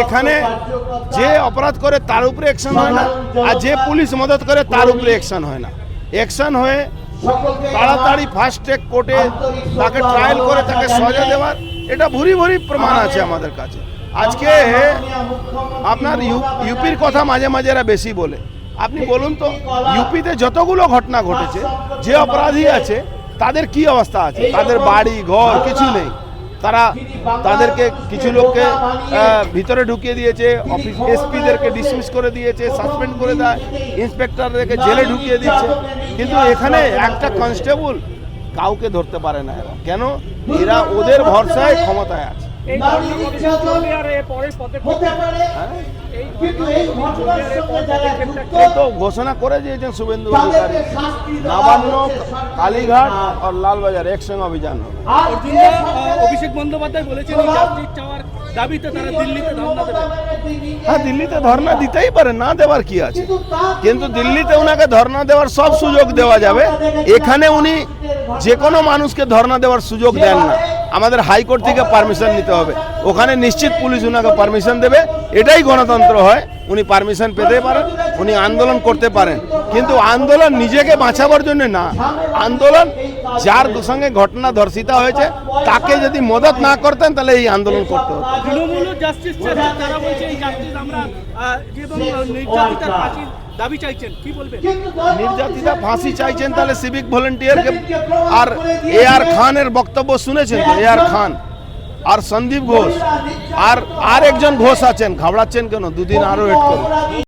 এখানে যে অপরাধ করে তার উপরে অ্যাকশন হয় না, আর যে পুলিশ মদত করে তার উপরে অ্যাকশন হয় না। অ্যাকশন হয়ে তাড়াতাড়ি ফাস্ট ট্র্যাক কোর্টে তাকে ট্রায়াল করে তাকে সজা দেওয়ার, এটা ভুরি ভুরি প্রমাণ আছে আমাদের কাছে। আজকে আপনার ইউপির কথা মাঝে মাঝে এরা বেশি বলে। আপনি বলুন তো, ইউপিতে যতগুলো ঘটনা ঘটেছে, যে অপরাধী আছে, তাদের কি অবস্থা আছে? তাদের বাড়ি, ঘর, কিছু নেই। তারা তাদেরকে কিছু লোককে ভিতরে ঢুকিয়ে দিয়েছে অফিস এসপিদেরকে ডিসমিস করে দিয়েছে সাসপেন্ড করে দেয় ইন্সপেক্টরদেরকে জেলে ঢুকিয়ে দিচ্ছে। কিন্তু এখানে একটা কনস্টেবল কাউকে ধরতে পারে না এরা। কেন? এরা ওদের ভরসায় ক্ষমতায় আছে। এই এর পরের পদক্ষেপ হ্যাঁ? এই ঘটনাটি চলবে আর এর পরের পদক্ষেপটা কি? এই তো ঘোষণা করে দিয়েছেন শুভেন্দু অধিকারী। নবান্ন কালীঘাট আর লালবাজার একসঙ্গে অভিযান অভিষেক বন্দ্যোপাধ্যায় বলেছেন এই চাওয়ার দাবিতে তারা দিল্লিতে ধর্ণা হ্যাঁ দিল্লিতে ধর্ণা দিতেই পারে না দেওয়ার কি আছে? কিন্তু দিল্লিতে ওনাকে ধর্ণা দেওয়ার সব সুযোগ দেওয়া যাবে। এখানে উনি যে কোনো মানুষকে ধর্ণা দেওয়ার সুযোগ দেন না। আমাদের হাইকোর্ট থেকে পারমিশন নিতে হবে। ওখানে নিশ্চিত পুলিশ ওনাকে পারমিশন দেবে। এটাই গণতন্ত্র হয়। উনি পারমিশন পেতে পারেন উনি আন্দোলন করতে পারেন। কিন্তু আন্দোলন নিজেকে বাঁচাবার জন্য না। আন্দোলন যার সঙ্গে ঘটনা ধর্ষিতা হয়েছে তাকে যদি মদত না করতেন তাহলে এই আন্দোলন করতে হতো। দাবি চাইছেন কি বলবেন? নির্যাতিতা ফাঁসি চাইছেন তাহলে সিভিক ভলেন্টিয়ারকে আর এ আর খানের বক্তব্য শুনেছেন? এ আর খান। আর সন্দীপ ঘোষ। আর আর একজন ঘোষ আছেন ঘাবড়াচ্ছেন কেন? দুদিন আরও ওয়েট করুন।